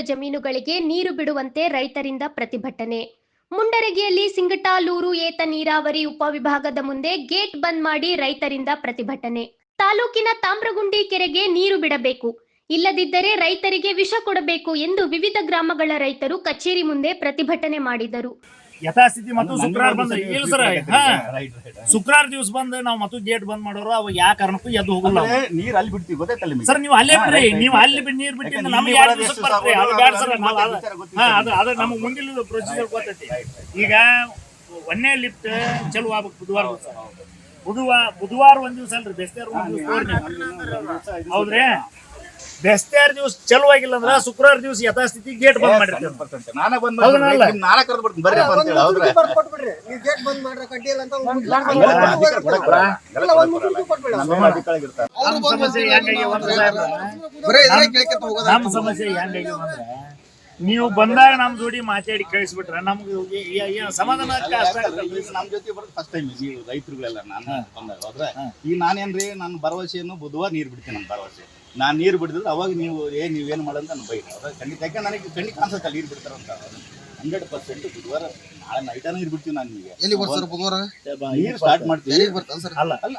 ಜಮೀನುಗಳಿಗೆ ನೀರು ಬಿಡುವಂತೆ ರೈತರಿಂದ ಪ್ರತಿಭಟನೆ. ಮುಂಡರಗಿಯಲ್ಲಿ ಸಿಂಗಟಾಲೂರು ಏತ ನೀರಾವರಿ ಉಪವಿಭಾಗದ ಮುಂದೆ ಗೇಟ್ ಬಂದ್ ಮಾಡಿ ರೈತರಿಂದ ಪ್ರತಿಭಟನೆ. ತಾಲೂಕಿನ ತಾಮ್ರಗುಂಡಿ ಕೆರೆಗೆ ನೀರು ಬಿಡಬೇಕು. ಇಲ್ಲದಿದ್ದರೆ ರೈತರಿಗೆ ವಿಷ ಕೊಡಬೇಕು ಎಂದು ವಿವಿಧ ಗ್ರಾಮಗಳ ರೈತರು ಕಚೇರಿ ಮುಂದೆ ಪ್ರತಿಭಟನೆ ಮಾಡಿದರು. ಯಥಾಸ್ಥಿತಿ ಮತ್ತು ಶುಕ್ರವಾರ ಬಂದ್ರೆ ಇಲ್ಲ ಸರ್ ಹಾ. ಶುಕ್ರವಾರ ದಿವಸ ಬಂದು ನಾವು ಮತ್ತು ಗೇಟ್ ಬಂದ್ ಮಾಡೋರು ಅವ ಯಾ ಕಾರಣಕ್ಕೂ ಎದ್ದು ಹೋಗಲ್ಲ ನೀರ್ ಅಲ್ಲಿ ಬಿಡ್ತೀವಿ ಗೊತ್ತಾಯ್ತಲ್ಲ ಸರ್ ನೀವು ಅಲ್ಲೇ ಬಿಡ್ರಿ ನೀವು ಅಲ್ಲಿ ಬಿಟ್ಟು ನೀರ್ ಬಿಟ್ಟಿಂದ ನಮ್ಗೆ ಎರಡು ದಿವಸ ಬರ್ತೀರಿ? ಅದು ಬ್ಯಾಡ ಸರ್ ನಾವು ಅದು ಹಾ ಅದು ಅದು ನಮಗೆ ಮುಂದಿನ ಪ್ರೊಸೀಜರ್ ಗೊತ್ತೈತಿ. ಈಗ ಒಂದೇ ಲಿಫ್ಟ್ ಚಲೋ ಆಗ್ಬೇಕು ಬುಧವಾರ ಬುಧವಾರ ಬುಧವಾರ ಒಂದ್ ದಿವಸ ಅಲ್ರಿ ಬೆಸ್ತಾರ ಒಂದ್ ದಿವಸ ಹೌದ್ರಿ? ಬೆಸ್ತಾರ ದಿವಸ ಚಲೋ ಆಗಿಲ್ಲ ಅಂದ್ರ ಶುಕ್ರವಾರ ದಿವಸ ಯಥಾಸ್ಥಿತಿ ಗೇಟ್ ಬಂದ್ ಮಾಡಿರ್ತೀವಿ. ನಾನೇ ಬಂದ್ ಹೌದಾ ಅಲ್ಲ? ನಾನೇ ಕರೆದು ಬಿಡ್ತೀನಿ. ಬರ್ರಿ ಅಂತ ಹೇಳಿ ಹೌದ್ರೆ. ನೀವು. ನಮ್ಮ ಇರ್ತಾರೆ. ಸಮಸ್ಯೆ ಹೆಂಗಾಗಿ ಸಾಹೇಬ್ರ, ಸಮಸ್ಯೆ ಹೆಂಗಾಗಿ ಅಂದ್ರೆ? ಬಂದಾಗ ನಮ್ ಜೋಡಿ ಮಾತಾಡಿ ಕಳಿಸ್ಬಿಟ್ರೆ ನಮ್ಗೆ ಏ- ಏ- ಏನ್ ಸಮಾಧಾನ ಕಷ್ಟ ಆಗತ್ತಲ್ರಿ? ಈಗ ನಮ್ ಜೊತೆ ಬರೋದು ಫಸ್ಟ್ ಟೈಮ್ ನೀವು ರೈತರುಗಳೆಲ್ಲ ನಾನು ಬಂದಾಗ ಹೋದ್ರೆ ಈಗ ನಾನೇನ್ರಿ ನನ್ನ ಭರವಸೆಯನ್ನು ಬುಧವಾರ ನೀರ್ ಬಿಡ್ತೀನಿ ನನ್ನ ಭರವಸೆ. ನಾನ್ ನೀರು ಬಿಡಿದ್ರೆ ಅವಾಗ ನೀವು ಏ ನೀವೇನು ಮಾಡಂತ ನಾನು ಬೈ ಅವಾಗ ಖಂಡಿತ ಯಾಕೆ ನನಗೆ ಖಂಡಿತ ಅನ್ಸುತ್ತೆ ಬಿಡ್ತಾರೆ ಬಿಡ್ತಾರಂತ ಹಂಡ್ರೆಡ್ ಪರ್ಸೆಂಟ್ ಬುಧವಾರ ನಾಳೆ ನೈಟ ನೀರು ಬಿಡ್ತೀವಿ ನಾನು ನಿಮಗೆ. ಎಲ್ಲಿ ಬರ್ತಾರೆ ಬುಧವಾರ? ನೀರು ಸ್ಟಾರ್ಟ್ ಮಾಡ್ತೀವಿ. ಸರ್? ಅಲ್ಲ ಅಲ್ಲ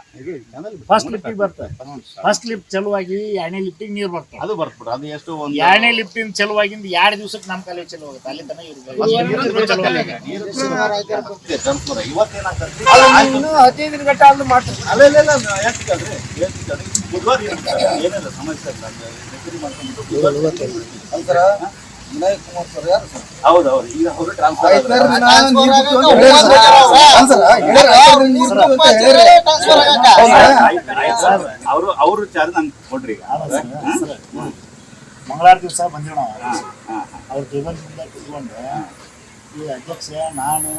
ಫಸ್ಟ್ ಲಿಫ್ಟಿಗೆ start. ಫಸ್ಟ್ ಲಿಫ್ಟ್ ಚಲುವಾಗಿ ಎರಡನೇ ಲಿಫ್ಟಿಗೆ ನೀರು ಬರ್ತದೆ ಅದು ಬರ್ತ್ಬಿಡು ಅದು ಎಷ್ಟು ಒಂದು ಎರಡನೇ ಲಿಫ್ಟಿನ ಚಲುವಾಗಿಂದ ಎರಡು ದಿವಸಕ್ಕೆ ನಮ್ಮ ಕಾಲೇಜ್ ಚಲೋ ಹೋಗುತ್ತೆ. ಅಲ್ಲಿ ತನಕ ಇರ್ಬೇಕು. ಚಲೋ ಆಗಿದೆ. ಅಲ್ಲ ಹದಿನೈದು ದಿನ ಗಂಟ ಎಷ್ಟು ಮಾಡ್ತಾರೆ ಅಂತರ ವಿನಾಯಕ್ ಕುಮಾರ್ ಸರ್ ಯಾರು ಸರ್? ಹೌದೌದು ಈಗ ಅವರು ಟ್ರಾನ್ಸ್ಫರ್. ಹೌದ್. ಅವರು ಅವರು ಚಾರ್ಜ್ ನಂಗೆ ಕೊಡ್ರಿ. ಮಂಗಳವಾರ ದಿವಸ ನಾವು. ಅವ್ರ ಟೇಬಲ್ ಮುಂದೆ ಕುತ್ಕೊಂಡು ಈ ಅಧ್ಯಕ್ಷ ನಾನು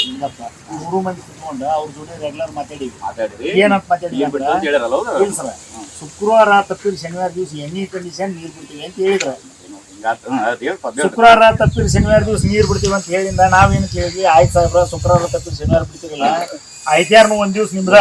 ನಿಂಗಪ್ಪ ಮೂರು ಮಂದಿ ಕುತ್ಕೊಂಡು ಅವ್ರ ಜೊತೆ ರೆಗ್ಯುಲರ್ ಮಾತಾಡಿ. ಮಾತಾಡಿರಿ. ಏನಂತ ಮಾತಾಡಿ ಹೌದು ಇಲ್ಲ ಸರ್? ಶುಕ್ರವಾರ ತಪ್ಪಿರಿ ಶನಿವಾರ ದಿವಸ ಎನಿ ಕಂಡೀಷನ್ ನೀರ್ ಬಿಡ್ತೀವಿ ಅಂತ ಹೇಳಿದ್ರು. ಶುಕ್ರವಾರ ತಪ್ಪಿರಿ ಶನಿವಾರ ದಿವಸ ನೀರು ಬಿಡ್ತೀವಿ ಅಂತ ಹೇಳಿಂದ ನಾವೇನು ಕೇಳಿದ್ವಿ, ಆಯ್ತು ಸಾಹೇಬ್ರ, ಶುಕ್ರವಾರ ತಪ್ಪಿರಿ ಶನಿವಾರ ಬಿಡ್ತೀವಿಲ್ಲ ಐದ್ಯಾರನು ಒಂದ್ ದಿವಸ ನಿಮ್ದ.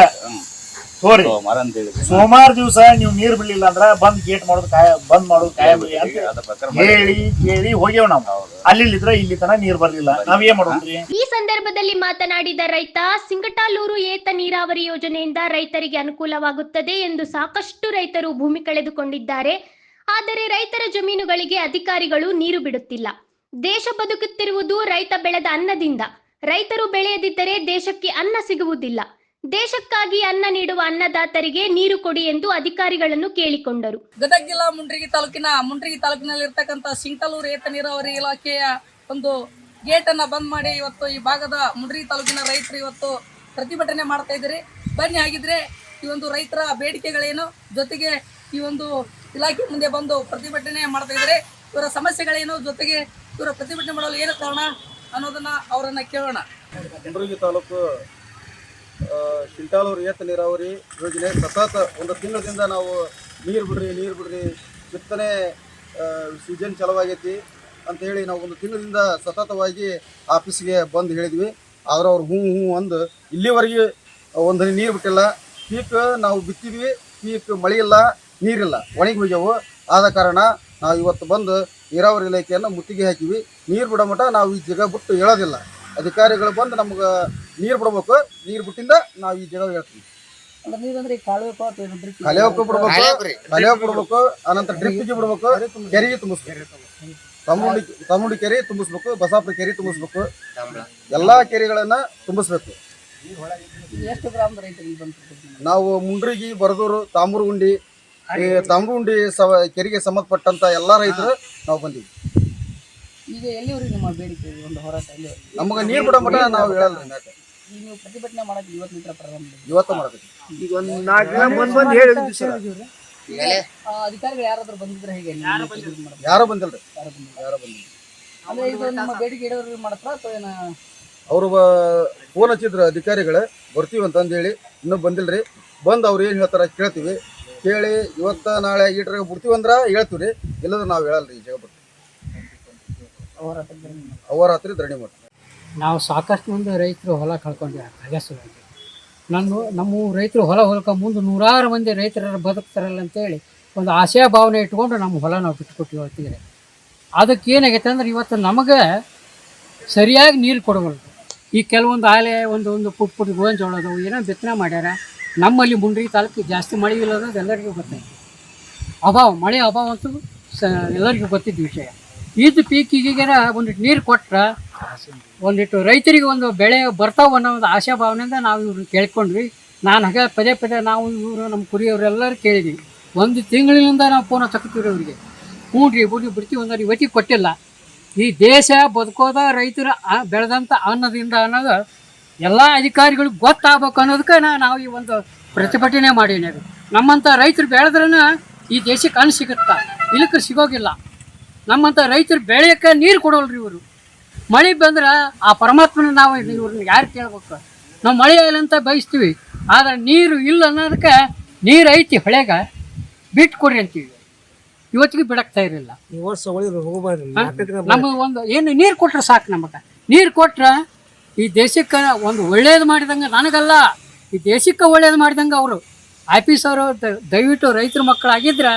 ತೋರಿ. ಸೋಮವಾರ ಅಂತ ಹೇಳಿದ್ರಿ ಸೋಮವಾರ ದಿವಸ ನೀವು ನೀರ್ ಬಿಡ್ಲಿಲ್ಲ ಅಂದ್ರ ಬಂದ್ ಗೇಟ್ ಮಾಡೋದು ಕಾಯ ಬಂದ್ ಮಾಡೋದು ಕಾಯ ಬಿಡಿ ಅಂತ ಅದ್ರ ಪ್ರಕಾರ ಮಾಡಿ. ಹೇಳಿ ಕೇಳಿ ಹೋಗ್ಯವ್ ನಾವು. ಅಲ್ಲಿ ಇದ್ರ ಇಲ್ಲಿ ತನ ನೀರ್ ಬರ್ಲಿಲ್ಲ. ನಾವ್ ಏನ್ ಮಾಡೋದ್ರಿ? ಈ ಸಂದರ್ಭದಲ್ಲಿ ಮಾತನಾಡಿದ ರೈತ ಸಿಂಗಟಾಲೂರು ಏತ ನೀರಾವರಿ ಯೋಜನೆಯಿಂದ ರೈತರಿಗೆ ಅನುಕೂಲವಾಗುತ್ತದೆ ಎಂದು ಸಾಕಷ್ಟು ರೈತರು ಭೂಮಿ ಕಳೆದುಕೊಂಡಿದ್ದಾರೆ. ಆದರೆ ರೈತರ ಜಮೀನುಗಳಿಗೆ ಅಧಿಕಾರಿಗಳು ನೀರು ಬಿಡುತ್ತಿಲ್ಲ. ದೇಶ ಬದುಕುತ್ತಿರುವುದು ರೈತ ಬೆಳೆದ ಅನ್ನದಿಂದ. ರೈತರು ಬೆಳೆಯದಿದ್ದರೆ ದೇಶಕ್ಕೆ ಅನ್ನ ಸಿಗುವುದಿಲ್ಲ. ದೇಶಕ್ಕಾಗಿ ಅನ್ನ ನೀಡುವ ಅನ್ನದಾತರಿಗೆ ನೀರು ಕೊಡಿ ಎಂದು ಅಧಿಕಾರಿಗಳನ್ನು ಕೇಳಿಕೊಂಡರು. ಗದಗ ಜಿಲ್ಲಾ ಮುಂಡ್ರಿಗಿ ತಾಲೂಕಿನ ಮುಂಡ್ರಿಗಿ ತಾಲೂಕಿನಲ್ಲಿ ಇರತಕ್ಕಂತ ಸಿಂಕಲೂರು ಏತ ನೀರಾವರಿ ಇಲಾಖೆಯ ಒಂದು ಗೇಟ್ ಅನ್ನ ಬಂದ್ ಮಾಡಿ ಇವತ್ತು ಈ ಭಾಗದ ಮುಂಡ್ರಿಗಿ ತಾಲೂಕಿನ ರೈತರು ಇವತ್ತು ಪ್ರತಿಭಟನೆ ಮಾಡ್ತಾ ಇದ್ದಾರೆ. ಬನ್ನಿ ಆಗಿದ್ರೆ ಈ ಒಂದು ರೈತರ ಬೇಡಿಕೆಗಳೇನು ಜೊತೆಗೆ ಈ ಒಂದು ಇಲಾಖೆ ಮುಂದೆ ಬಂದು ಪ್ರತಿಭಟನೆ ಮಾಡ್ತಾ ಇದ್ದಾರೆ. ಇವರ ಸಮಸ್ಯೆಗಳೇನು ಜೊತೆಗೆ ಇವರ ಪ್ರತಿಭಟನೆ ಮಾಡಲು ಏನು ಕಾರಣ ಅನ್ನೋದನ್ನ ಅವರನ್ನ ಕೇಳೋಣ. ಮುಂಡ್ರಿಗಿ ತಾಲೂಕು ಆ, ಶಿಂಟಾಲೂರು ಏತ ನೀರಾವರಿ ಯೋಜನೆ. ಸತತ ಒಂದು ತಿಂಗಳಿಂದ ನಾವು ನೀರು ಬಿಡ್ರಿ ನೀರು ಬಿಡ್ರಿ ಬಿತ್ತನೆ ಸೀಸನ್ ಚಲವಾಗೈತಿ ಅಂತ ಹೇಳಿ ನಾವು ಒಂದು ತಿಂಗಳಿಂದ ಸತತವಾಗಿ ಆಫೀಸ್ಗೆ ಬಂದು ಹೇಳಿದ್ವಿ. ಆದ್ರೆ ಅವ್ರು ಹ್ಞೂ ಹ್ಞೂ ಅಂದು ಇಲ್ಲಿವರೆಗೆ ಒಂದು ನೀರು ಬಿಟ್ಟಿಲ್ಲ. ಪೀಕ್ ನಾವು ಬಿತ್ತಿದ್ವಿ. ಪೀಕ್ ಮಳೆ ಇಲ್ಲ ನೀರಿಲ್ಲ ಒಣಗಿ ಹೋಗ್ಯವು. ಆದ ಕಾರಣ ನಾವು ಇವತ್ತು ಬಂದು ನೀರಾವರಿ ಇಲಾಖೆಯನ್ನು ಮುತ್ತಿಗೆ ಹಾಕಿವಿ ನೀರು ಬಿಡೋ ನಾವು ಈ ಜಗ ಬಿಟ್ಟು ಹೇಳೋದಿಲ್ಲ. ಅಧಿಕಾರಿಗಳು ಬಂದು ನಮ್ಗೆ ನೀರು ಬಿಡ್ಬೇಕು. ನೀರು ಬಿಟ್ಟಿಂದ ನಾವು ಈ ಗಿಡ ಹೇಳ್ತೀವಿ ನೀರಂದ್ರೆ ಕಾಲುವೆ ಕಲಿಯೋಕ್ಕೂ ಬಿಡ್ಬೇಕು. ಆನಂತರ ಬಿಡ್ಬೇಕು. ಅನಂತರ ಡ್ರಿಪ್ಪಿಗೆ ಬಿಡ್ಬೇಕು. ಕೆರೆಗೆ ತುಂಬಿಸ್ಬೇಕು. ತಮ್ಮುಂಡಿ ತಮ್ಮುಂಡಿ ಕೆರೆ ತುಂಬಿಸ್ಬೇಕು. ಬಸಾಪುರ ಕೆರೆ ತುಂಬಿಸ್ಬೇಕು. ಎಲ್ಲಾ ಕೆರೆಗಳನ್ನ ತುಂಬಿಸ್ಬೇಕು. ಎಷ್ಟು ಗ್ರಾಮದ ರೈತರಿಗೆ ಬಂತು ನಾವು ಮುಂಡ್ರಿಗಿ ಬರದೂರು ತಾಮ್ರಗುಂಡಿ ಈ ತಾಮ್ರಗುಂಡಿ ಸವ ಕೆರೆಗೆ ಸಂಬಂಧಪಟ್ಟಂತ ಎಲ್ಲಾ ರೈತರು ನಾವು ಬಂದೀವಿ. ಈಗ ಎಲ್ಲಿವರೆಗೆ ನಿಮ್ಮ ಬೇಡಿಕೆ ಒಂದು ಹೋರಾಟ ಎಲ್ಲಿ ನಮಗೆ ನೀರು ಕೊಡೋ ಮಟ್ಟ ನಾವು ಹೇಳಲ್ಲ. ಈಗ ನೀವು ಪ್ರತಿಭಟನೆ ಮಾಡಕ್ಕೆ ಇವತ್ತು ನಿಂತರ ಪ್ರಾರಂಭ ಇವತ್ತು ಮಾಡಬೇಕು. ಈಗ ಆ, ಅಧಿಕಾರಿಗಳು ಯಾರಾದ್ರೂ ಬಂದಿದ್ರೆ ಹೇಗೆ? ನೀವು ಪ್ರತಿಭಟನೆ ಮಾಡೋದು? ಯಾರು ಬಂದಿಲ್ರಿ ಯಾರು ಬಂದಿಲ್ಲ? ಯಾರು ಬಂದಿಲ್ಲ? ಅಂದ್ರೆ ಇದು ನಮ್ಮ ಬೇಡಿಕೆ ಇಡೋರು ಮಾಡ್ತಾರ ಅಥವಾ ಏನ? ಅವರು ಫೋನ್ ಹಚ್ಚಿದ್ರು ಅಧಿಕಾರಿಗಳು ಬರ್ತೀವಿ ಅಂತಂದೇಳಿ ಇನ್ನೂ ಬಂದಿಲ್ರಿ ಬಂದು ಅವ್ರು ಏನು ಹೇಳ್ತಾರ ಕೇಳ್ತೀವಿ. ಕೇಳಿ ಇವತ್ತ ನಾಳೆ ಈಟ್ರಾಗ ಬಿಡ್ತೀವಿ ಅಂದ್ರೆ ಹೇಳ್ತೀವಿ ರೀ. ಇಲ್ಲದ್ರೆ ನಾವು ಹೇಳಲ್ರಿ ಈ ಜಾಗ ಬಿಟ್ಟು ಹೋರಾಟಕ್ಕೆ ಅವರ ಹತ್ರ ಧರಣಿ ಮಾಡ್ತಾರೆ. ನಾವು ಸಾಕಷ್ಟು ಮಂದಿ ರೈತರು ಹೊಲ ಕಳ್ಕೊಂಡಿದ್ದಾರೆ ಅದೇ ಸಲುವಾಗಿ ನಾನು ನಮ್ಮ ರೈತರು ಹೊಲ ಹೊಲಕ ಮುಂದೆ ನೂರಾರು ಮಂದಿ ರೈತರ ಬದುಕ್ತಾರಲ್ಲ ಅಂತೇಳಿ ಒಂದು ಆಶಯ ಭಾವನೆ ಇಟ್ಕೊಂಡು ನಮ್ಮ ಹೊಲ ನಾವು ಬಿಟ್ಕೊಟ್ಟಿವಿ ಹೊತ್ತಿದ್ರೆ ಅದಕ್ಕೆ ಏನಾಗೈತೆ ಅಂದ್ರೆ ಇವತ್ತು ನಮಗೆ ಸರಿಯಾಗಿ ನೀರು ಕೊಡಬಾರ್ದು ಈ ಕೆಲವೊಂದು ಆಲೆ ಒಂದು ಒಂದು ಪುಟ್ ಪುಟ್ ಒಳದು ಏನೋ ಬಿತ್ತನೆ ಮಾಡ್ಯಾರ. ನಮ್ಮಲ್ಲಿ ಮುಂಡ್ರಿ ತಾಲೂಕು ಜಾಸ್ತಿ ಮಳೆ ಇಲ್ಲ ಅನ್ನೋದು ಎಲ್ಲರಿಗೂ ಗೊತ್ತೈತೆ ಅಭಾವ ಮಳೆ ಅಭಾವ ಅಂತೂ ಸ ಎಲ್ಲರಿಗೂ ಗೊತ್ತಿದ್ದ ವಿಷಯ. ಇದ್ದ ಪೀಕಿಗೆ ಒಂದಿಟ್ಟು ನೀರು ಕೊಟ್ರೆ ಒಂದಿಟ್ಟು ರೈತರಿಗೆ ಒಂದು ಬೆಳೆ ಬರ್ತಾವ ಅನ್ನೋ ಒಂದು ಆಶಾ ಭಾವನೆಯಿಂದ ನಾವು ಇವ್ರನ್ನ ಕೇಳ್ಕೊಂಡ್ವಿ. ನಾನು ಹಾಗೆ ಪದೇ ಪದೇ ನಾವು ಇವರು ನಮ್ಮ ಕುರಿಯವರೆಲ್ಲರೂ ಕೇಳಿದ್ವಿ. ಒಂದು ತಿಂಗಳಿನಿಂದ ನಾವು ಫೋನ್ ಹಚ್ಚಕತ್ತೀವಿ ಅವರಿಗೆ. ಹ್ಞೂ ರೀ ಬುಡಿ ಬಿಡ್ತೀವಿ ಒಂದು ಇವತ್ತಿಗೆ ಕೊಟ್ಟಿಲ್ಲ. ಈ ದೇಶ ಬದುಕೋದ ರೈತರ ಬೆಳೆದಂಥ ಅನ್ನದಿಂದ ಅನ್ನೋದು ಎಲ್ಲ ಅಧಿಕಾರಿಗಳಿಗೆ ಗೊತ್ತಾಗಬೇಕು ಅನ್ನೋದಕ್ಕೆ ನಾವು ಈ ಒಂದು ಪ್ರತಿಭಟನೆ ಮಾಡೀನಿ ನಮ್ಮಂಥ ರೈತರು ಬೆಳೆದ್ರೂ ಈ ದೇಶಕ್ಕೆ ಅನ್ನ ಸಿಗುತ್ತಾ? ಇಲ್ಲಕ್ಕೆ ಸಿಗೋಗಿಲ್ಲ. ನಮ್ಮಂಥ ರೈತರು ಬೆಳೆಯಕ್ಕೆ ನೀರು ಕೊಡೋಲ್ರಿ ಇವರು. ಮಳೆ ಬಂದ್ರೆ ಆ ಪರಮಾತ್ಮನ ನಾವು ಇವ್ರನ್ನ ಯಾರು ಕೇಳ್ಬೇಕು? ನಾವು ಮಳೆ ಇಲ್ಲ ಅಂತ ಬಯಸ್ತೀವಿ. ಆದ್ರೆ ನೀರು ಇಲ್ಲ ಅನ್ನೋದಕ್ಕೆ ನೀರು ಐತಿ ಹೊಳೆಗ ಬಿಟ್ಟು ಕೊಡ್ರಿ ಅಂತೀವಿ. ಇವತ್ತಿಗೆ ಬಿಡಕ್ತಾ ಇರಲಿಲ್ಲ. ನಮ್ಮ ಒಂದು ಏನು ನೀರು ಕೊಟ್ರೆ ಸಾಕು ನಮಗೆ. ನೀರು ಕೊಟ್ರೆ ಈ ದೇಶಕ್ಕೆ ಒಂದು ಒಳ್ಳೇದು ಮಾಡಿದಂಗೆ ನನಗಲ್ಲ. ಈ ದೇಶಕ್ಕೆ ಒಳ್ಳೇದು ಮಾಡಿದಂಗೆ ಅವರು. ಆಫೀಸರು ದಯವಿಟ್ಟು ರೈತರ ಮಕ್ಕಳಾಗಿದ್ರೆ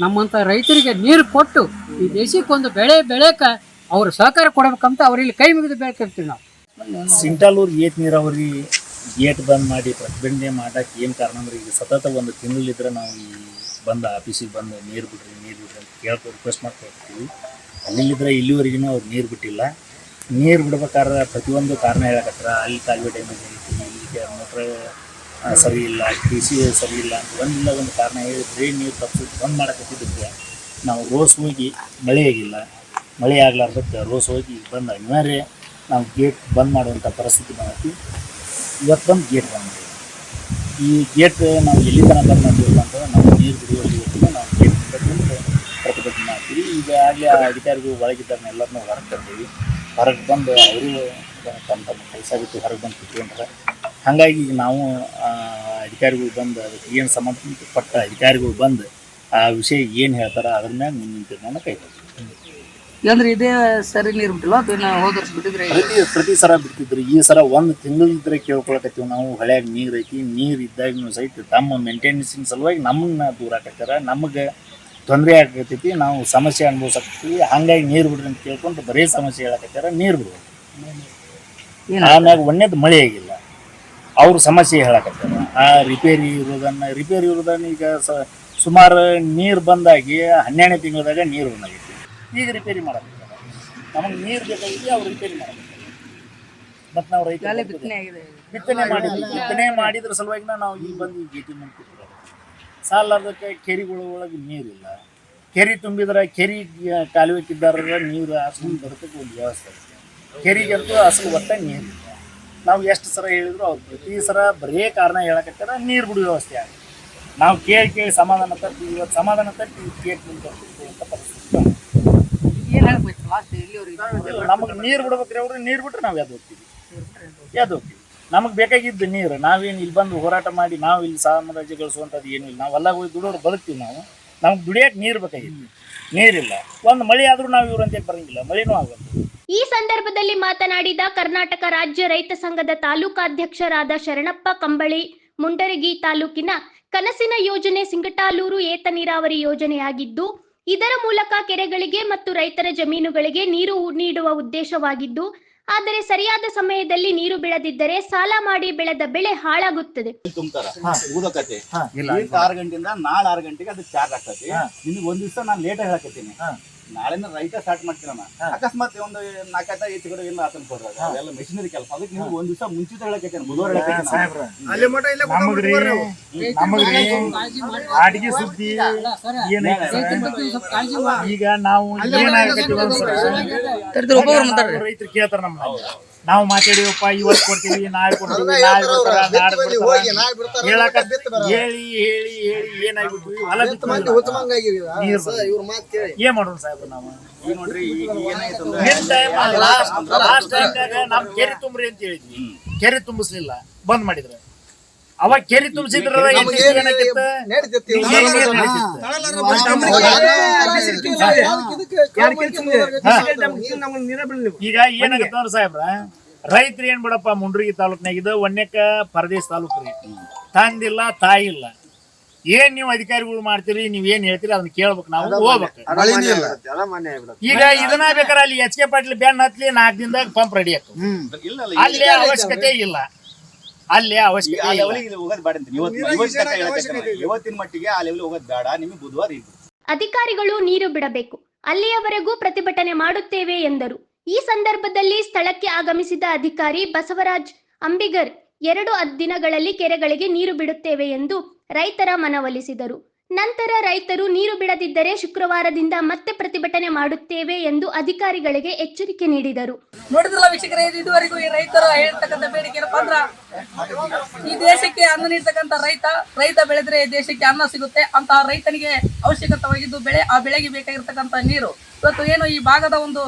ನಮ್ಮಂಥ ರೈತರಿಗೆ ನೀರು ಕೊಟ್ಟು ಈ ದೇಶಕ್ಕೆ ಒಂದು ಬೆಳೆ ಬೆಳೆಯಕ್ಕೆ ಅವರು ಸಹಕಾರ ಕೊಡಬೇಕಂತ ಅವರಿಲ್ಲಿ ಕೈ ಮುಗಿದು ಬೇಕಿರ್ತೀವಿ ನಾವು. ಸಿಂಟಾಲೂರು ಏತ್ ನೀರಾವರಿ ಗೇಟ್ ಬಂದ್ ಮಾಡಿ ಪ್ರತಿಭಟನೆ ಮಾಡಕ್ಕೆ ಏನು ಕಾರಣ ಅಂದ್ರೆ ಈಗ ಸತತ ಒಂದು ತಿಂಗಳಿದ್ರೆ ನಾವು ಈ ಬಂದ ಆಫೀಸಿಗೆ ಬಂದು ನೀರು ಬಿಡ್ರಿ ನೀರು ಬಿಡ್ರಿ ಅಂತ ಕೇಳ್ಕೊ ರಿಕ್ವೆಸ್ಟ್ ಮಾಡ್ಕೊಳ್ತೀವಿ ಅಲ್ಲಿಲ್ಲಿದ್ರೆ ಇಲ್ಲಿವರೆಗೂ ಅವ್ರು ನೀರು ಬಿಟ್ಟಿಲ್ಲ. ನೀರು ಬಿಡ್ಬೇಕಾದ್ರೆ ಪ್ರತಿಯೊಂದು ಕಾರಣ ಹೇಳಕತ್ತಾರ. ಅಲ್ಲಿ ಕಾಲುವೆ ಡ್ಯಾಮೇಜ್ ಆಗಿತ್ತು ಇಲ್ಲಿಗೆ ಮೋಟ್ರ್ ಸರಿ ಇಲ್ಲ ಸಿ ಸರಿ ಇಲ್ಲ ಅಂತ ಒಂದಿಲ್ಲ ಒಂದು ಕಾರಣ ಹೇಳಿ ಡ್ರೈನ್ ನೀರು ತಪ್ಪಿಸಿ ಬಂದ್ ಮಾಡಕತ್ತಿದ್ದಕ್ಕೆ ನಾವು ರೋಸ್ ಹೋಗಿ ಮಳೆ ಆಗಿಲ್ಲ. ಮಳೆ ಆಗ್ಲಾರ್ದಕ್ಕೆ ರೋಸ್ ಹೋಗಿ ಬಂದ ಅನಿವಾರ್ಯ ನಾವು ಗೇಟ್ ಬಂದ್ ಮಾಡುವಂಥ ಪರಿಸ್ಥಿತಿ ಬಂದೈತಿ. ಇವತ್ತು ಬಂದು ಗೇಟ್ ಬಂದ್ ಈ ಗೇಟ್ ನಾವು ಎಲ್ಲಿ ತನಕ ಬಂದ್ ಮಾಡ್ತೀವಿ ಅಂತಂದ್ರೆ ನಾವು ನೀರು ಬಿಡುವಲ್ಲಿ ಇವತ್ತಿಗೆ ನಾವು ಗೇಟ್ ಬಂದು ಪ್ರತಿಭಟನೆ ಮಾಡ್ತೀವಿ. ಈಗಾಗಲೇ ಆ ಅಧಿಕಾರಿಗಳು ಒಳಗಿದ್ದಾರನ್ನ ಎಲ್ಲರನ್ನೂ ಹೊರಗೆ ತಂದೀವಿ ಹೊರಗೆ ಬಂದು ಅವರು ತಮ್ಮ ತಮ್ಮ ಕೆಲಸ ಬಿಟ್ಟು ಹೊರಗೆ ಬಂದು ಕುತ್ಕೊಂಡ್ರೆ ಹಾಗಾಗಿ ಈಗ ನಾವು ಅಧಿಕಾರಿಗಳು ಬಂದು ಅದಕ್ಕೆ ಏನು ಸಂಬಂಧಪಟ್ಟ ಅಧಿಕಾರಿಗಳು ಬಂದು ಆ ವಿಷಯ ಏನು ಹೇಳ್ತಾರೆ ಅದ್ರ ಮ್ಯಾಗ ಮುಂದಿನ ತೀರ್ಮಾನ ಕೈಗೊಳ್ತೀವಿ ಅಂದ್ರೆ ಇದೇ ಸರಿ ನೀರು ಬಿಟ್ಟಿಲ್ಲ ಅದನ್ನ ಹೋದ ವರ್ಷ ಬಿಟ್ಟಿದ್ರೆ ಪ್ರತಿ ಪ್ರತಿ ಸರ ಬಿಡ್ತಿದ್ರು. ಈ ಸರ ಒಂದು ತಿಂಗಳಿದ್ರೆ ಕೇಳ್ಕೊಳಕತ್ತೀವಿ ನಾವು. ಹಳೆಯಾಗ ನೀರು ಐತಿ. ನೀರು ಇದ್ದಾಗೂ ಸಹಿತ ತಮ್ಮ ಮೇಂಟೆನೆನ್ಸಿನ ಸಲುವಾಗಿ ನಮ್ಮನ್ನ ದೂರ ಹಾಕತ್ತಾರ ನಮಗೆ ತೊಂದರೆ ಆಗತೈತಿ. ನಾವು ಸಮಸ್ಯೆ ಅನುಭವಿಸಕತ್ತೀವಿ. ಹಂಗಾಗಿ ನೀರು ಬಿಡ್ರಿ ಅಂತ ಕೇಳ್ಕೊಂಡು ಬರೀ ಸಮಸ್ಯೆ ಹೇಳಕತ್ತಾರ ನೀರು ಬಿಡ್ಬೇಕು. ಆಮ್ಯಾಗ ಒಂದೇದು ಮಳೆ ಆಗಿಲ್ಲ. ಅವ್ರ ಸಮಸ್ಯೆ ಹೇಳಕತ್ತಾರ. ಆ ರಿಪೇರಿ ಇರೋದನ್ನ ರಿಪೇರಿ ಇರೋದನ್ನ ಈಗ ಸ ಸುಮಾರು ನೀರು ಬಂದಾಗಿ ಹನ್ನೆರಡನೇ ತಿಂಗಳದಾಗ ನೀರು ಬಂದಾಗೈತಿ. ಈಗ ರಿಪೇರಿ ಮಾಡಕತ್ತಾರ. ನಮಗೆ ನೀರು ಬೇಕಾಗಿ ಅವ್ರು ರಿಪೇರಿ ಮಾಡಕತ್ತಾರ. ಮತ್ತು ನಾವು ರೈತ ಬಿತ್ತನೆ ಮಾಡಿದ್ವಿ. ಬಿತ್ತನೆ ಮಾಡಿದ್ರ ಸಲುವಾಗಿ ನಾವು ಈಗ ಬಂದು ಈ ಗೇಟಿ ಮುಂದೆ ಕೂತ್ಕೊಳ್ಳೋದು ಸಾಲಾರ್ದಕ್ಕೆ ಕೆರಿಗಳ ಒಳಗೆ ನೀರಿಲ್ಲ ಕೆರೆ ತುಂಬಿದ್ರೆ ಕೆರಿ ಕಾಲುವೆ ಕಿದ್ದಾರ ನೀರು ಹಾಸ್ಕೊಂಡು ಬರ್ತಕ್ಕೆ ಒಂದು ವ್ಯವಸ್ಥೆ ಐತೆ. ಕೆರಿಗಂತೂ ಅಸಲು ಒಟ್ಟ ನೀರಿಲ್ಲ ನಾವು ಎಷ್ಟು ಸರ ಹೇಳಿದ್ರು ಅವ್ರು ಪ್ರತಿ ಸರ ಬರೇ ಕಾರಣ ಹೇಳಕತ್ತಾರ ನೀರು ಬಿಡುವ ವ್ಯವಸ್ಥೆ ಆಗಿ ನಾವು ಕೇಳಿ ಕೇಳಿ ಸಮಾಧಾನ ತರ್ತೀವಿ ಇವತ್ತು ಸಮಾಧಾನ ತರ್ತೀವಿ ಕೇಟ್ ಮುಂದೆ ಅಂತ ಪರಿಸ್ಥಿತಿ ನಮಗೆ ನೀರು ಬಿಡ್ಬೇಕ್ರಿ ಅವರು ನೀರು ಬಿಟ್ರೆ ನಾವು ಯಾವ್ದು ಹೋಗ್ತೀವಿ? ಯಾವ್ದು ಹೋಗ್ತೀವಿ? ನಮಗೆ ಬೇಕಾಗಿದ್ದು ನೀರು. ನಾವೇನು ಇಲ್ಲಿ ಬಂದು ಹೋರಾಟ ಮಾಡಿ ನಾವು ಇಲ್ಲಿ ಸಾಮ್ರಾಜ್ಯ ಗಳಿಸುವಂಥದ್ದು ಏನು ಇಲ್ಲ. ನಾವೆಲ್ಲ ಹೋಗಿ ದುಡೋರು ಬದುಕ್ತೀವಿ ನಾವು. ನಮ್ಗೆ ದುಡಿಯಕ್ಕೆ ನೀರು ಬೇಕಾಗಿತ್ತು. ನೀರಿಲ್ಲ. ಒಂದು ಮಳೆ ಆದರೂ ನಾವು ಇವ್ರಂತೆ ಬರಂಗಿಲ್ಲ. ಮಳೆನೂ ಆಗೋದು ಈ ಸಂದರ್ಭದಲ್ಲಿ ಮಾತನಾಡಿದ ಕರ್ನಾಟಕ ರಾಜ್ಯ ರೈತ ಸಂಘದ ತಾಲೂಕಾಧ್ಯಕ್ಷರಾದ ಶರಣಪ್ಪ ಕಂಬಳಿ ಮುಂಡರಗಿ ತಾಲೂಕಿನ ಕನಸಿನ ಯೋಜನೆ ಸಿಂಗಟಾಲೂರು ಏತ ನೀರಾವರಿ ಯೋಜನೆಯಾಗಿದ್ದು ಇದರ ಮೂಲಕ ಕೆರೆಗಳಿಗೆ ಮತ್ತು ರೈತರ ಜಮೀನುಗಳಿಗೆ ನೀರು ನೀಡುವ ಉದ್ದೇಶವಾಗಿದ್ದು ಆದರೆ ಸರಿಯಾದ ಸಮಯದಲ್ಲಿ ನೀರು ಬೆಳೆದಿದ್ದರೆ ಸಾಲ ಮಾಡಿ ಬೆಳೆದ ಬೆಳೆ ಹಾಳಾಗುತ್ತದೆ. ಊದಕತೆ ಆರು ಗಂಟೆಯಿಂದ ನಾಳೆ ಆರು ಗಂಟೆಗೆ ಅದು ಚಾರ್ಜ್ ಆಗ್ತದೆ. ನಿಮ್ಗೆ ಒಂದ್ ದಿವಸ ನಾನು ಲೇಟ್ ಹೇಳಕತ್ತೀನಿ. ನಾಳೆನ ರೈತ ಸ್ಟಾರ್ಟ್ ಮಾಡ್ತೀರಣ್ಣ ಅಕಸ್ಮಾತ್ ಒಂದು ನಾಲ್ಕೈತ ಹೆಚ್ಚು ಕಡೆ ಏನು ಆತನ ಕೊಡ್ರಿ ಅದೆಲ್ಲ ಮೆಷಿನರಿ ಕೆಲಸ. ಅದಕ್ಕೆ ನೀವು ಒಂದ್ ದಿವಸ ಮುಂಚಿತ ಹೇಳಕ್ಕೆ ಬುಧವಾರ ಇಲ್ಲೇ ಅಡಿಗೆ ಸುದ್ದಿ ಈಗ ನಾವು ರೈತರು ಕೇಳ್ತಾರ ನಮ್ಮ ನಾವು ಮಾತಾಡಿವಪ್ಪ ಇವತ್ತು ಕೊಡ್ತೀವಿ ನಾಳೆ ಕೊಡ್ತೀವಿ ನಾಳೆ ಬಿಡ್ತಾರ ನಾಳೆ ಬಿಡ್ತಾರ ಹೇಳಕ ಹೇಳಿ ಹೇಳಿ ಹೇಳಿ ಏನಾಗ್ಬಿಟ್ವಿ? ಹೊಲ ಬಿತ್ತು ಏನ್ ಮಾಡೋಣ ಸಾಹೇಬ್ರ ನಾವು? ಟೈಮ್ ಲಾಸ್ಟ್ ಟೈಮ್ನಾಗ ನಮ್ ಕೆರೆ ತುಂಬ್ರಿ ಅಂತ ಹೇಳಿದ್ವಿ. ಕೆರೆ ತುಂಬಿಸ್ಲಿಲ್ಲ. ಬಂದ್ ಮಾಡಿದ್ರ. ಅವಾಗ ಕೇರಿ ತುಂಬಿಸಿದ್ರ ಈಗ ಏನಾಗತ್ತ ಸಾಹೇಬ್ರ ರೈತರು ಏನ್ ಬಿಡಪ್ಪ ಮುಂಡ್ರಿಗಿ ತಾಲೂಕ್ನಾಗ ಇದು ಒನ್ನೆಕ್ಕ ಪರದೇಶ ತಾಲೂಕ್ ರೀ. ತಂದಿಲ್ಲ ತಾಯಿ ಇಲ್ಲ. ಏನ್ ನೀವು ಅಧಿಕಾರಿಗಳು ಮಾಡ್ತೀರಿ ನೀವ್ ಏನ್ ಹೇಳ್ತೀರಿ ಅದನ್ನ ಕೇಳ್ಬೇಕು ನಾವು ಹೋಗ್ಬೇಕು. ಈಗ ಇದನ್ನ ಬೇಕಾದ್ರೆ ಅಲ್ಲಿ ಎಚ್ ಕೆ ಪಾಟೀಲ್ ಬ್ಯಾನ್ ಹತ್ಲಿ ನಾಲ್ಕು ದಿನದಾಗ ಪಂಪ್ ರೆಡಿ ಆಗ್ತದೆ. ಅಲ್ಲಿ ಅವಶ್ಯಕತೆ ಇಲ್ಲ. ಅಲ್ಲಿ ಈ- ಅವಶ್ಯಕತೆ ಆ ಇಲ್ಲ. ಲೆವೆಲ್ಗೆ ಹೋಗೋದು ಬೇಡ ಅಂತೀನಿ. ಇವತ್ತು ಇವತ್ತಿನ ತನಕ ಹೇಳಕತ್ತೀನಿ ನಾನು. ಇವತ್ತಿನ ಮಟ್ಟಿಗೆ ಆ ಲೆವೆಲ್ ಹೋಗೋದು ಬೇಡ ನಿಮಗೆ ಬುಧವಾರ ಅಧಿಕಾರಿಗಳು ನೀರು ಬಿಡಬೇಕು. ಅಲ್ಲಿಯವರೆಗೂ ಪ್ರತಿಭಟನೆ ಮಾಡುತ್ತೇವೆ ಎಂದರು. ಈ ಸಂದರ್ಭದಲ್ಲಿ ಸ್ಥಳಕ್ಕೆ ಆಗಮಿಸಿದ ಅಧಿಕಾರಿ ಬಸವರಾಜ್ ಅಂಬಿಗರ್ ಎರಡು ದಿನಗಳಲ್ಲಿ ಕೆರೆಗಳಿಗೆ ನೀರು ಬಿಡುತ್ತೇವೆ ಎಂದು ರೈತರ ಮನವೊಲಿಸಿದರು. ನಂತರ ರೈತರು ನೀರು ಬಿಡದಿದ್ದರೆ ಶುಕ್ರವಾರದಿಂದ ಮತ್ತೆ ಪ್ರತಿಭಟನೆ ಮಾಡುತ್ತೇವೆ ಎಂದು ಅಧಿಕಾರಿಗಳಿಗೆ ಎಚ್ಚರಿಕೆ ನೀಡಿದರು. ನೋಡಿದ್ರಲ್ಲ ವೀಕ್ಷಕರೇ, ಇದು ಇದುವರೆಗೂ ಈ ರೈತರು ಹೇಳ್ತಕ್ಕಂಥ ಬೇಡಿಕೆ ಏನಪ್ಪಾ ಈ ದೇಶಕ್ಕೆ ಅನ್ನ ನೀಡ್ತಕ್ಕಂಥ ರೈತ ರೈತ ಬೆಳೆದ್ರೆ ದೇಶಕ್ಕೆ ಅನ್ನ ಸಿಗುತ್ತೆ, ಅಂತಹ ರೈತನಿಗೆ ಅವಶ್ಯಕತವಾಗಿದ್ದು ಬೆಳೆ, ಆ ಬೆಳೆಗೆ ಬೇಕಾಗಿರ್ತಕ್ಕಂಥ ನೀರು. ಇವತ್ತು ಏನು ಈ ಭಾಗದ ಒಂದು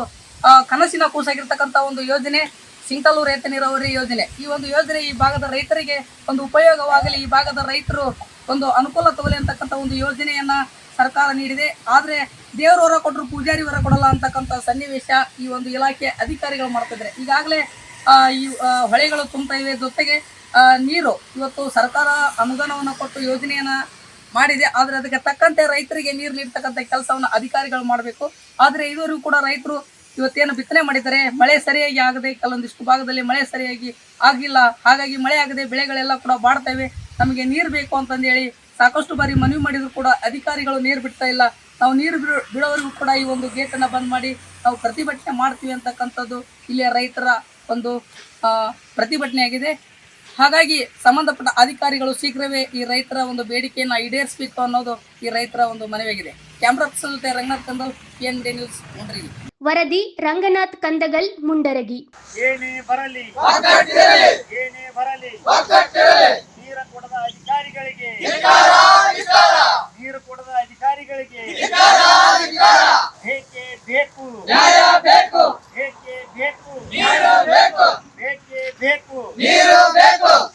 ಕನಸಿನ ಕೂಸಾಗಿರ್ತಕ್ಕಂಥ ಒಂದು ಯೋಜನೆ ಸಿಂಕಲೂರು ರೈತ ನೀರಾವರಿ ಯೋಜನೆ. ಈ ಒಂದು ಯೋಜನೆ ಈ ಭಾಗದ ರೈತರಿಗೆ ಒಂದು ಉಪಯೋಗವಾಗಲಿ, ಈ ಭಾಗದ ರೈತರು ಒಂದು ಅನುಕೂಲ ತಗೊಳ್ಳಿ ಅಂತಕ್ಕಂಥ ಒಂದು ಯೋಜನೆಯನ್ನ ಸರ್ಕಾರ ನೀಡಿದೆ. ಆದರೆ ದೇವರು ಹೊರ ಕೊಟ್ಟರು ಪೂಜಾರಿ ಹೊರ ಕೊಡಲ್ಲ ಅಂತಕ್ಕಂಥ ಸನ್ನಿವೇಶ ಈ ಒಂದು ಇಲಾಖೆ ಅಧಿಕಾರಿಗಳು ಮಾಡ್ತಿದ್ದಾರೆ. ಈಗಾಗಲೇ ಈ ಹೊಳೆಗಳು ತುಂಬ್ತಾ ಇವೆ. ಜೊತೆಗೆ ನೀರು ಇವತ್ತು ಸರ್ಕಾರ ಅನುದಾನವನ್ನು ಕೊಟ್ಟು ಯೋಜನೆಯನ್ನ ಮಾಡಿದೆ. ಆದರೆ ಅದಕ್ಕೆ ತಕ್ಕಂತೆ ರೈತರಿಗೆ ನೀರು ನೀಡ್ತಕ್ಕಂಥ ಕೆಲಸವನ್ನು ಅಧಿಕಾರಿಗಳು ಮಾಡಬೇಕು. ಆದರೆ ಇದುವರೆಗೂ ಕೂಡ ರೈತರು ಇವತ್ತೇನು ಬಿತ್ತನೆ ಮಾಡಿದ್ದಾರೆ. ಮಳೆ ಸರಿಯಾಗಿ ಆಗದೆ, ಕೆಲವೊಂದಿಷ್ಟು ಭಾಗದಲ್ಲಿ ಮಳೆ ಸರಿಯಾಗಿ ಆಗಿಲ್ಲ. ಹಾಗಾಗಿ ಮಳೆ ಆಗದೆ ಬೆಳೆಗಳೆಲ್ಲ ಕೂಡ ಬಾಡ್ತವೆ ನಮಗೆ ನೀರು ಬೇಕು ಅಂತಂದೇಳಿ ಸಾಕಷ್ಟು ಬಾರಿ ಮನವಿ ಮಾಡಿದ್ರು ಕೂಡ ಅಧಿಕಾರಿಗಳು ನೀರು ಬಿಡ್ತಾ ಇಲ್ಲ. ನಾವು ನೀರು ಬಿಡೋ ಬಿಡೋವರೆಗೂ ಕೂಡ ಈ ಒಂದು ಗೇಟನ್ನು ಬಂದ್ ಮಾಡಿ ನಾವು ಪ್ರತಿಭಟನೆ ಮಾಡ್ತೀವಿ ಅಂತಕ್ಕಂಥದ್ದು ಇಲ್ಲಿಯ ರೈತರ ಒಂದು ಆ, ಪ್ರತಿಭಟನೆಯಾಗಿದೆ ಹಾಗಾಗಿ ಸಂಬಂಧಪಟ್ಟ ಅಧಿಕಾರಿಗಳು ಶೀಘ್ರವೇ ಈ ರೈತರ ಒಂದು ಬೇಡಿಕೆಯನ್ನು ಈಡೇರಿಸಬೇಕು ಅನ್ನೋದು ಈ ರೈತರ ಒಂದು ಮನವಿಯಾಗಿದೆ. ಕ್ಯಾಮ್ರಾ ಪರ್ಸನ್ ಜೊತೆ Ranganath Kandal N D news ಮುಂಡ್ರಿ ವರದಿ ರಂಗನಾಥ್ ಕಂದಗಲ್ ಮುಂಡರಗಿ ಏನೇ ಬರಲಿ. ಏನೇ ಬರಲಿ. ನೀರ ಕೊಡದ ಅಧಿಕಾರಿಗಳಿಗೆ. ನೀರು ಕೊಡದ ಅಧಿಕಾರಿಗಳಿಗೆ. ಬೇಕೇ ಬೇಕು. ಬೇಕೇ. ಬೇಕು ಬೇಕೇ. ಬೇಕು.